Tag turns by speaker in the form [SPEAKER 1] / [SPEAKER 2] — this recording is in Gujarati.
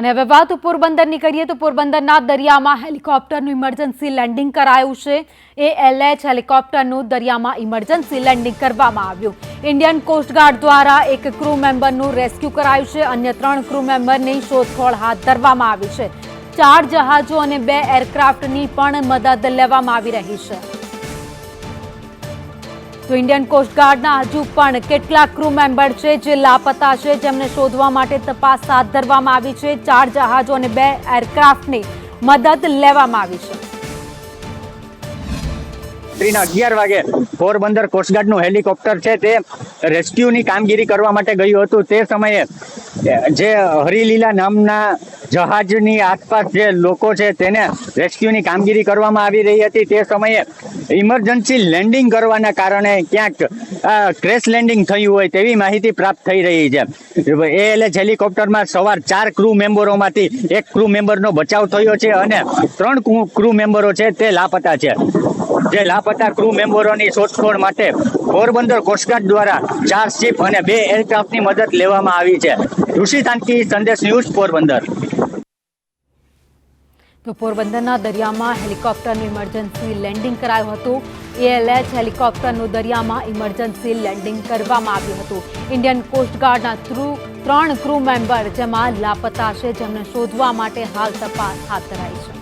[SPEAKER 1] અને હવે વાત પોરબંદરની કરીએ તો પોરબંદરના દરિયામાં હેલિકોપ્ટરનું ઇમરજન્સી લેન્ડિંગ કરાયું છે. એ એલએચ હેલિકોપ્ટરનું દરિયામાં ઇમરજન્સી લેન્ડિંગ કરવામાં આવ્યું. ઇન્ડિયન કોસ્ટગાર્ડ દ્વારા એક ક્રૂ મેમ્બરનું રેસ્ક્યુ કરાયું છે. અન્ય ત્રણ ક્રૂ મેમ્બરની શોધખોળ હાથ ધરવામાં આવી છે. ચાર જહાજો અને બે એરક્રાફ્ટની પણ મદદ લેવામાં આવી રહી છે. તો ઇન્ડિયન કોસ્ટગાર્ડના હજુ પણ કેટલાક ક્રૂ મેમ્બર છે જે લાપતા છે. જેમને શોધવા માટે તપાસ હાથ ધરવામાં આવી છે. ચાર જહાજો અને બે એરક્રાફ્ટની મદદ લેવામાં આવી છે.
[SPEAKER 2] રાત્રિના અગિયાર વાગે પોરબંદર કોસ્ટગાર્ડનું હેલિકોપ્ટર છે તે રેસ્ક્યુની કામગીરી કરવા માટે ગયું હતું. તે સમયે જે હરિલીલા નામના જહાજની આસપાસ જે લોકો છે તેને રેસ્ક્યુની કામગીરી કરવામાં આવી રહી હતી. તે સમયે ઇમરજન્સી લેન્ડિંગ કરવાના કારણે ક્યાંક ક્રેશ લેન્ડિંગ થયું હોય તેવી માહિતી પ્રાપ્ત થઈ રહી છે. એએલએચ હેલિકોપ્ટરમાં સવાર ચાર ક્રૂ મેમ્બરોમાંથી એક ક્રૂ મેમ્બરનો બચાવ થયો છે અને ત્રણ ક્રૂ મેમ્બરો છે તે લાપતા છે. જે લાપતા ક્રૂ મેમ્બરોની શોધખોળ માટે પોરબંદર કોસ્ટગાર્ડ દ્વારા ચાર શિપ અને બે એરક્રાફ્ટની મદદ લેવામાં આવી છે. ઋષિ તાંકી સંદેશ ન્યૂઝ પોરબંદર.
[SPEAKER 1] તો પોરબંદરના દરિયામાં હેલિકોપ્ટરનું ઇમરજન્સી લેન્ડિંગ કરાયું હતું. એએલએચ હેલિકોપ્ટરનું દરિયામાં ઇમરજન્સી લેન્ડિંગ કરવામાં આવ્યું હતું. ઇન્ડિયન કોસ્ટગાર્ડના થ્રુ ત્રણ ક્રૂ મેમ્બર જેમાં લાપતા છે જેમને શોધવા માટે હાલ તપાસ હાથ ધરાઈ છે.